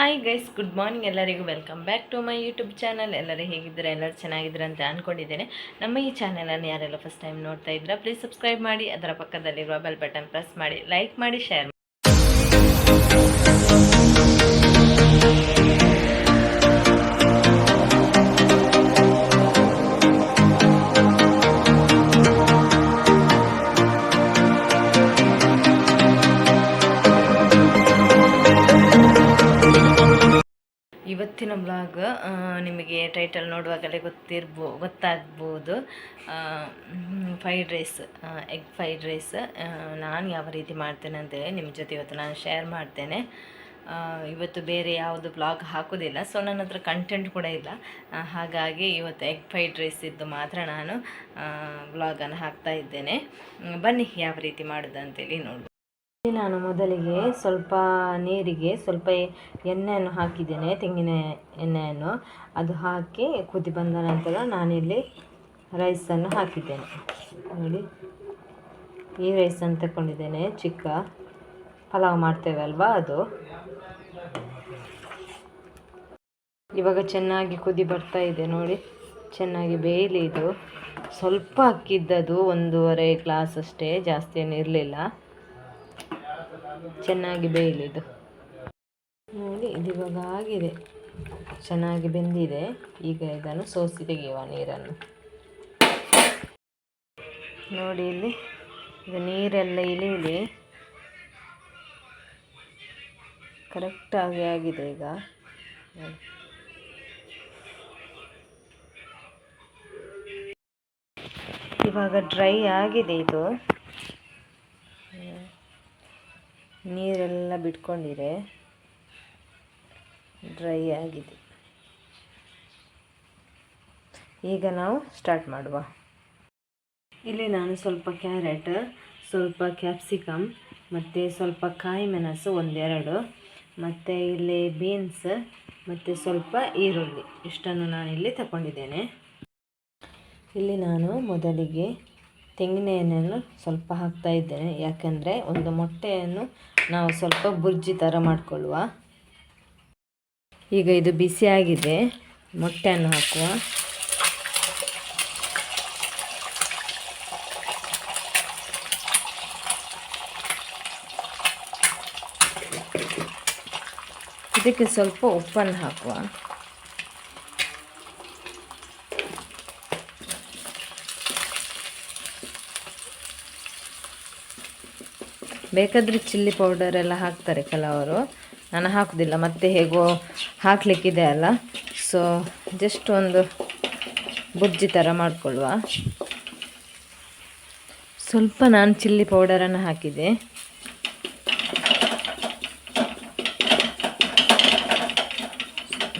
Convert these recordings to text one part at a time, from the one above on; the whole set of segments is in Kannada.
ಹಾಯ್ ಗೈಸ್ ಗುಡ್ ಮಾರ್ನಿಂಗ್ ಎಲ್ಲರಿಗೂ. Welcome back to my YouTube channel ಎಲ್ಲರೂ ಹೇಗಿದ್ದೀರಾ? ಎಲ್ಲರೂ ಚೆನ್ನಾಗಿದ್ದೀರಾ ಅಂತ ಅಂದ್ಕೊಂಡಿದ್ದೇನೆ ನಮ್ಮ ಈ ಚಾನಲನ್ನು ಯಾರೆಲ್ಲ ಫಸ್ಟ್ ಟೈಮ್ ನೋಡ್ತಾ ಇದ್ದೀರಾ ಪ್ಲೀಸ್ ಸಬ್ಸ್ಕ್ರೈಬ್ ಮಾಡಿ, ಅದರ ಪಕ್ಕದಲ್ಲಿರುವ ಬೆಲ್ ಬಟನ್ ಪ್ರೆಸ್ ಮಾಡಿ ಲೈಕ್ ಮಾಡಿ ಶೇರ್ ಇವತ್ತಿನ ಬ್ಲಾಗ್ ನಿಮಗೆ ಟೈಟಲ್ ನೋಡುವಾಗಲೇ ಗೊತ್ತಿರ್ಬೋ, ಗೊತ್ತಾಗ್ಬೋದು. Fried rice egg fried rice ನಾನು ಯಾವ ರೀತಿ ಮಾಡ್ತೇನೆ ಅಂತೇಳಿ ನಿಮ್ಮ ಜೊತೆ ಇವತ್ತು ನಾನು ಶೇರ್ ಮಾಡ್ತೇನೆ. ಇವತ್ತು ಬೇರೆ ಯಾವುದು ಬ್ಲಾಗ್ ಹಾಕೋದಿಲ್ಲ ಸೊ ನನ್ನ ಹತ್ರ ಕಂಟೆಂಟ್ ಕೂಡ ಇಲ್ಲ. ಹಾಗಾಗಿ ಇವತ್ತು ಎಗ್ ಫ್ರೈಡ್ ರೈಸ್ ಇದ್ದು ಮಾತ್ರ ನಾನು ಬ್ಲಾಗನ್ನು ಹಾಕ್ತಾ ಇದ್ದೇನೆ. ಬನ್ನಿ, ಯಾವ ರೀತಿ ಮಾಡೋದು ಅಂತೇಳಿ ನೋಡುವ ಇಲ್ಲಿ ನಾನು ಮೊದಲಿಗೆ ಸ್ವಲ್ಪ ನೀರಿಗೆ ಸ್ವಲ್ಪ ಎಣ್ಣೆಯನ್ನು ಹಾಕಿದ್ದೇನೆ, ತೆಂಗಿನ ಎಣ್ಣೆಯನ್ನು. ಅದು ಹಾಕಿ ಕುದಿ ಬಂದ ನಂತರ ನಾನಿಲ್ಲಿ ರೈಸನ್ನು ಹಾಕಿದ್ದೇನೆ. ನೋಡಿ, ಈ ರೈಸನ್ನು ತಗೊಂಡಿದ್ದೇನೆ ಚಿಕ್ಕ ಪಲಾವ್ ಮಾಡ್ತೇವೆ ಅಲ್ವಾ ಅದು? ಇವಾಗ ಚೆನ್ನಾಗಿ ಕುದಿ ಬರ್ತಾ ಇದೆ ನೋಡಿ. ಚೆನ್ನಾಗಿ ಬೇಯಲಿ ಇದು. ಸ್ವಲ್ಪ ಅಕ್ಕಿದ್ದದು ಒಂದೂವರೆ ಗ್ಲಾಸ್ ಅಷ್ಟೇ ಜಾಸ್ತಿ ಏನು ಇರಲಿಲ್ಲ. ಚೆನ್ನಾಗಿ ಬೇಯಲಿದು ನೋಡಿ, ಇದು ಇವಾಗ ಆಗಿದೆ. ಚೆನ್ನಾಗಿ ಬೆಂದಿದೆ. ಈಗ ಇದನ್ನು ಸೋಸಿ ತೆಗೆಯುವ ನೀರನ್ನು. ನೋಡಿ ಇಲ್ಲಿ, ಇದು ನೀರೆಲ್ಲ ಇಳಿಲಿ. ಕರೆಕ್ಟಾಗಿ ಆಗಿದೆ ಈಗ. ಇವಾಗ ಡ್ರೈ ಆಗಿದೆ ಇದು. ನೀರೆಲ್ಲ ಬಿಟ್ಕೊಂಡಿದೆ ಡ್ರೈ ಆಗಿದೆ. ಈಗ ನಾವು ಸ್ಟಾರ್ಟ್ ಮಾಡುವ. ಇಲ್ಲಿ ನಾನು ಸ್ವಲ್ಪ ಕ್ಯಾರೆಟ್, ಸ್ವಲ್ಪ ಕ್ಯಾಪ್ಸಿಕಮ್, ಮತ್ತು ಸ್ವಲ್ಪ ಕಾಯಿ ಮೆಣಸು ಒಂದೆರಡು, ಮತ್ತು ಇಲ್ಲಿ ಬೀನ್ಸ್, ಮತ್ತು ಸ್ವಲ್ಪ ಈರುಳ್ಳಿ. ಇಷ್ಟನ್ನು ಇಲ್ಲಿ ತಗೊಂಡಿದ್ದೇನೆ. ಇಲ್ಲಿ ನಾನು ಮೊದಲಿಗೆ ತೆಂಗಿನ ಎಣ್ಣೆಯನ್ನು ಸ್ವಲ್ಪ ಹಾಕ್ತಾ ಇದ್ದೇನೆ. ಯಾಕಂದರೆ ಒಂದು ಮೊಟ್ಟೆಯನ್ನು ನಾವು ಸ್ವಲ್ಪ ಬುರ್ಜಿ ಥರ ಮಾಡಿಕೊಳ್ಳುವ. ಈಗ ಇದು ಬಿಸಿಯಾಗಿದೆ ಮೊಟ್ಟೆಯನ್ನು ಹಾಕುವ. ಇದಕ್ಕೆ ಸ್ವಲ್ಪ ಉಪ್ಪನ್ನು ಹಾಕುವ. ಬೇಕಾದರೆ ಚಿಲ್ಲಿ ಪೌಡರ್ ಎಲ್ಲ ಹಾಕ್ತಾರೆ ಕೆಲವರು. ನಾನು ಹಾಕೋದಿಲ್ಲ, ಮತ್ತೆ ಹೇಗೋ ಹಾಕಲಿಕ್ಕಿದೆ ಅಲ್ಲ. ಸೊ ಜಸ್ಟ್ ಒಂದು ಬುಜ್ಜಿ ಥರ ಮಾಡಿಕೊಳ್ಳುವ. ಸ್ವಲ್ಪ ನಾನು ಚಿಲ್ಲಿ ಪೌಡರನ್ನು ಹಾಕಿದೆ.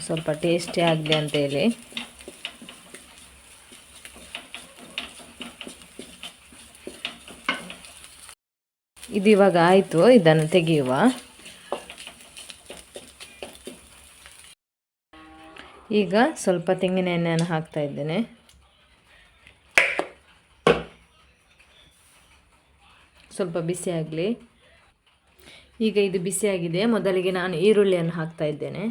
ಸ್ವಲ್ಪ ಟೇಸ್ಟಿ ಆಗಲಿ ಅಂತೇಳಿ ಇದು ಇವಾಗ ಆಯಿತು, ಇದನ್ನು ತೆಗೆಯುವ. ಈಗ ಸ್ವಲ್ಪ ತೆಂಗಿನ ಎಣ್ಣೆಯನ್ನು ಹಾಕ್ತಾ ಇದ್ದೇನೆ. ಸ್ವಲ್ಪ ಬಿಸಿ ಆಗಲಿ. ಈಗ ಇದು ಬಿಸಿಯಾಗಿದೆ. ಮೊದಲಿಗೆ ನಾನು ಈರುಳ್ಳಿಯನ್ನು ಹಾಕ್ತಾ ಇದ್ದೇನೆ.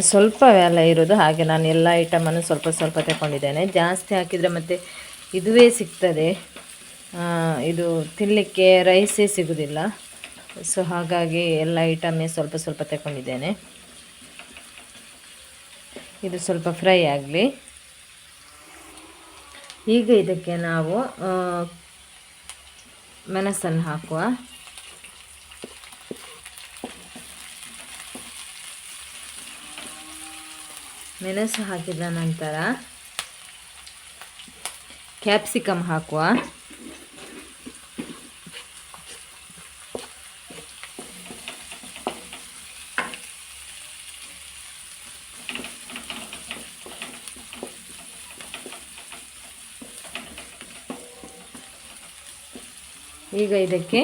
ಸ್ವಲ್ಪವೇ ಅಲ್ಲ ಇರೋದು ಹಾಗೆ ನಾನು ಎಲ್ಲ ಐಟಮನ್ನು ಸ್ವಲ್ಪ ಸ್ವಲ್ಪ ತಗೊಂಡಿದ್ದೇನೆ. ಜಾಸ್ತಿ ಹಾಕಿದರೆ ಮತ್ತು ಇದುವೇ ಸಿಗ್ತದೆ. ಇದು ತಿನ್ನಲಿಕ್ಕೆ ರೈಸೇ ಸಿಗೋದಿಲ್ಲ. ಸೊ ಹಾಗಾಗಿ ಎಲ್ಲ ಐಟಮೇ ಸ್ವಲ್ಪ ಸ್ವಲ್ಪ ತಗೊಂಡಿದ್ದೇನೆ. ಇದು ಸ್ವಲ್ಪ ಫ್ರೈ ಆಗಲಿ. ಈಗ ಇದಕ್ಕೆ ನಾವು ಮೆಣಸನ್ನು ಹಾಕುವ. ಮೆಣಸು ಹಾಕಿದ ನಂತರ ಕ್ಯಾಪ್ಸಿಕಮ್ ಹಾಕುವ. ಈಗ ಇದಕ್ಕೆ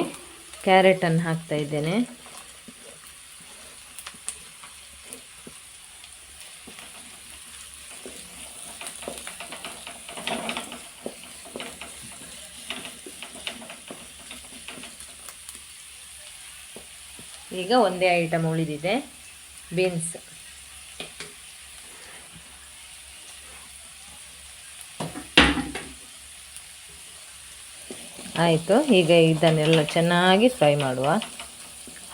ಕ್ಯಾರೆಟನ್ನು ಹಾಕ್ತಾ ಇದ್ದೇನೆ. ಈಗ ಒಂದೇ ಐಟಮ್ ಉಳಿದಿದೆ. ಬೀನ್ಸ್ ಆಯಿತು, ಈಗ ಇದನ್ನೆಲ್ಲ ಚೆನ್ನಾಗಿ ಫ್ರೈ ಮಾಡುವ.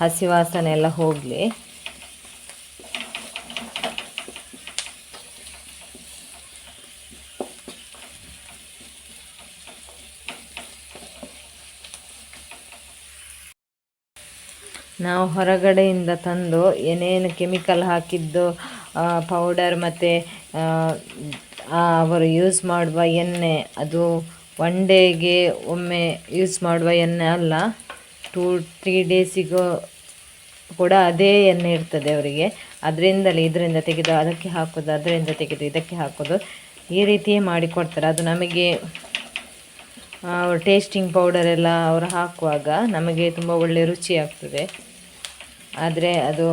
ಹಸಿ ವಾಸನೆ ಎಲ್ಲ ಹೋಗಲಿ. ನಾವು ಹೊರಗಡೆಯಿಂದ ತಂದು ಏನೇನು ಕೆಮಿಕಲ್ ಹಾಕಿದ್ದು ಪೌಡರ್ ಮತ್ತು ಅವರು ಯೂಸ್ ಮಾಡುವ ಎಣ್ಣೆ, ಅದು ಒನ್ ಡೇಗೆ ಒಮ್ಮೆ ಯೂಸ್ ಮಾಡುವ ಎಣ್ಣೆ ಅಲ್ಲ ಟೂ ತ್ರೀ ಡೇಸಿಗೂ ಕೂಡ ಅದೇ ಎಣ್ಣೆ ಇರ್ತದೆ ಅವರಿಗೆ. ಅದರಿಂದಲೇ ಇದರಿಂದ ತೆಗೆದು ಅದಕ್ಕೆ ಹಾಕೋದು, ಅದರಿಂದ ತೆಗೆದು ಇದಕ್ಕೆ ಹಾಕೋದು. ಈ ರೀತಿಯೇ ಮಾಡಿಕೊಡ್ತಾರೆ ಅದು ನಮಗೆ ಟೇಸ್ಟಿಂಗ್ ಪೌಡರ್ ಎಲ್ಲ ಅವರು ಹಾಕುವಾಗ ನಮಗೆ ತುಂಬ ಒಳ್ಳೆ ರುಚಿ ಆಗ್ತದೆ. ಆದರೆ ಅದು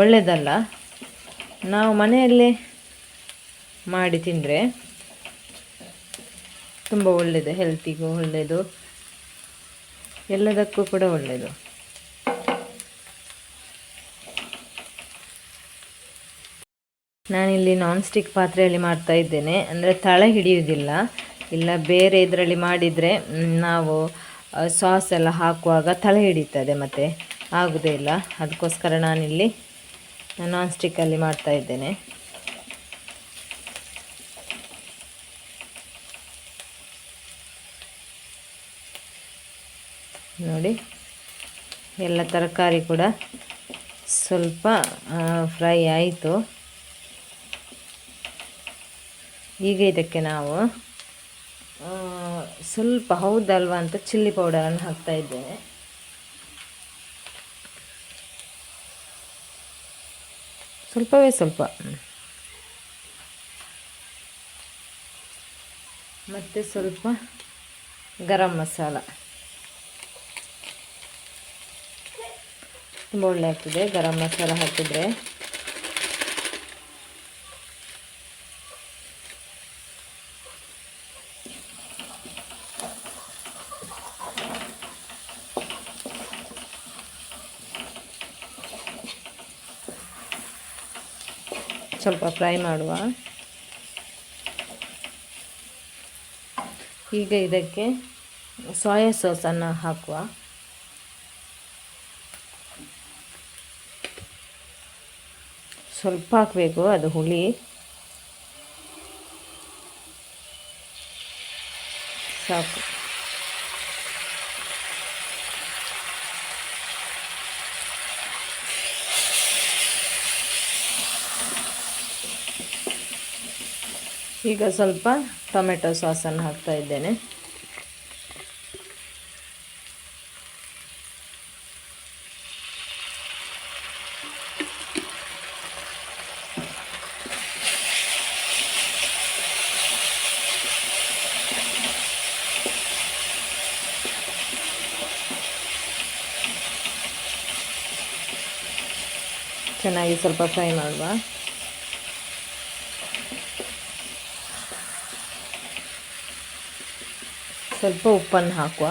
ಒಳ್ಳೆಯದಲ್ಲ ನಾವು ಮನೆಯಲ್ಲೇ ಮಾಡಿ ತಿಂದರೆ ತುಂಬ ಒಳ್ಳೆಯದು ಹೆಲ್ತಿಗೂ ಒಳ್ಳೆಯದು ಎಲ್ಲದಕ್ಕೂ ಕೂಡ ಒಳ್ಳೆಯದು ನಾನಿಲ್ಲಿ ನಾನ್ ಸ್ಟಿಕ್ ಪಾತ್ರೆಯಲ್ಲಿ ಮಾಡ್ತಾ ಇದ್ದೇನೆ. ಅಂದರೆ ತಳ ಹಿಡಿಯುವುದಿಲ್ಲ. ಇಲ್ಲ, ಬೇರೆ ಇದರಲ್ಲಿ ಮಾಡಿದರೆ ನಾವು ಸಾಸ್ ಎಲ್ಲ ಹಾಕುವಾಗ ತಳ ಹಿಡಿತದೆ ಮತ್ತು. ಆಗೋದೇ ಇಲ್ಲ. ಅದಕ್ಕೋಸ್ಕರ ನಾನಿಲ್ಲಿ ನಾನ್ ಸ್ಟಿಕ್ಕಲ್ಲಿ ಮಾಡ್ತಾ ಇದ್ದೇನೆ. ನೋಡಿ, ಎಲ್ಲ ತರಕಾರಿ ಕೂಡ ಸ್ವಲ್ಪ ಫ್ರೈ ಆಯಿತು. ಈಗ ಇದಕ್ಕೆ ನಾವು ಸ್ವಲ್ಪ ಹೌದಲ್ವಾ ಅಂತ ಚಿಲ್ಲಿ ಪೌಡರನ್ನು ಹಾಕ್ತಾ ಇದ್ದೇನೆ. ಸ್ವಲ್ಪವೇ ಸ್ವಲ್ಪ. ಮತ್ತು ಸ್ವಲ್ಪ ಗರಂ ಮಸಾಲ. ತುಂಬ ಒಳ್ಳೆ ಆಗ್ತದೆ ಗರಂ ಮಸಾಲ ಹಾಕಿದರೆ. ಸ್ವಲ್ಪ ಫ್ರೈ ಮಾಡುವ. ಈಗ ಇದಕ್ಕೆ ಸೋಯಾ ಸಾಸನ್ನು ಹಾಕುವ. ಸ್ವಲ್ಪ ಹಾಕಬೇಕು ಅದು ಹುಳಿ. ಸಾಕು. ಈಗ ಸ್ವಲ್ಪ ಟೊಮೆಟೊ ಸಾಸನ್ನು ಹಾಕ್ತಾ ಇದ್ದೇನೆ. ಚೆನ್ನಾಗಿ ಸ್ವಲ್ಪ ಫ್ರೈ ಮಾಡುವ. ಸ್ವಲ್ಪ ಉಪ್ಪನ್ನು ಹಾಕುವ.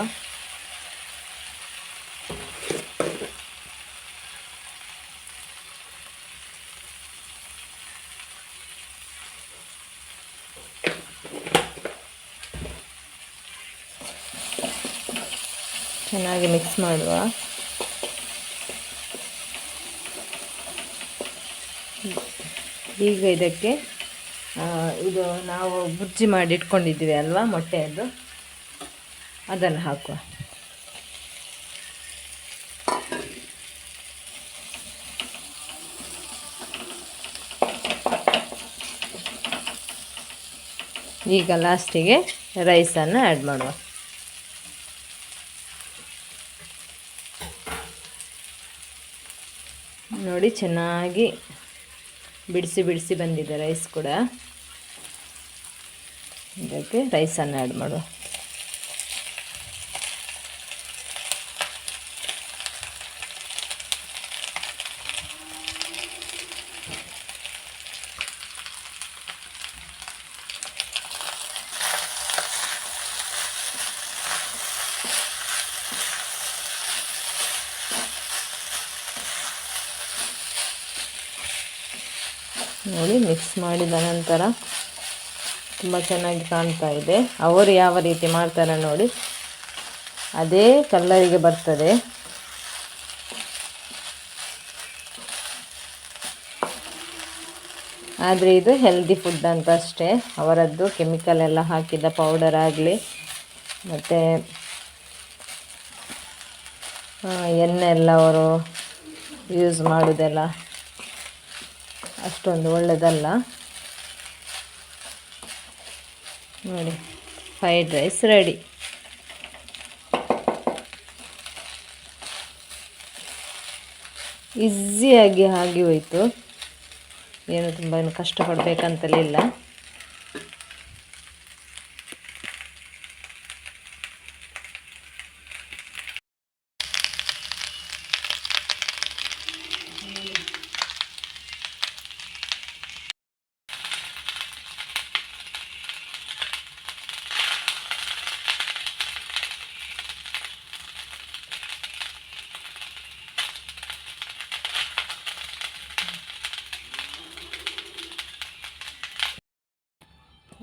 ಚೆನ್ನಾಗಿ ಮಿಕ್ಸ್ ಮಾಡುವ. ಈಗ ಇದಕ್ಕೆ ಇದು ನಾವು ಬುಜ್ಜಿ ಮಾಡಿ ಇಟ್ಕೊಂಡಿದ್ದೀವಿ ಅಲ್ವಾ, ಮೊಟ್ಟೆಯದ್ದು? ಅದನ್ನು ಹಾಕುವ. ಈಗ ಲಾಸ್ಟಿಗೆ ರೈಸನ್ನು ಆ್ಯಡ್ ಮಾಡುವ. ನೋಡಿ ಚೆನ್ನಾಗಿ ಬಿಡಿಸಿ ಬಿಡಿಸಿ ಬಂದಿದೆ ರೈಸ್ ಕೂಡ. ಇದಕ್ಕೆ ರೈಸನ್ನು ಆ್ಯಡ್ ಮಾಡುವ. ನೋಡಿ ಮಿಕ್ಸ್ ಮಾಡಿದ ನಂತರ ತುಂಬ ಚೆನ್ನಾಗಿ ಕಾಣ್ತಾ ಇದೆ. ಅವರು ಯಾವ ರೀತಿ ಮಾಡ್ತಾರೆ ನೋಡಿ. ಅದೇ ಕಲ್ಲರಿಗೆ ಬರ್ತದೆ. ಆದರೆ ಇದು ಹೆಲ್ದಿ ಫುಡ್ ಅಂತ ಅಷ್ಟೇ. ಅವರದ್ದು ಕೆಮಿಕಲ್ ಎಲ್ಲ ಹಾಕಿದ ಪೌಡರ್ ಆಗಲಿ, ಮತ್ತು ಎಣ್ಣೆ ಎಲ್ಲ ಅವರು ಯೂಸ್ ಮಾಡೋದೆಲ್ಲ. ಅಷ್ಟೊಂದು ಒಳ್ಳೆಯದಲ್ಲ ನೋಡಿ ಫ್ರೈಡ್ ರೈಸ್ ರೆಡಿ ಈಸಿಯಾಗಿ ಆಗಿ ಹೋಯಿತು. ಏನು ತುಂಬ ಏನು ಕಷ್ಟಪಡಬೇಕಂತಲಿಲ್ಲ.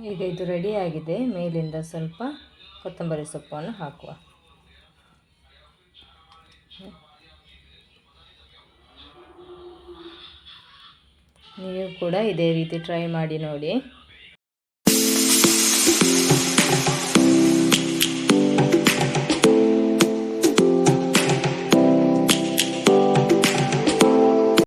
ಈಗ ಇದು ರೆಡಿಯಾಗಿದೆ ಮೇಲಿಂದ ಸ್ವಲ್ಪ ಕೊತ್ತಂಬರಿ ಸೊಪ್ಪನ್ನು ಹಾಕುವ. ನೀವು ಕೂಡ ಇದೇ ರೀತಿ ಟ್ರೈ ಮಾಡಿ ನೋಡಿ.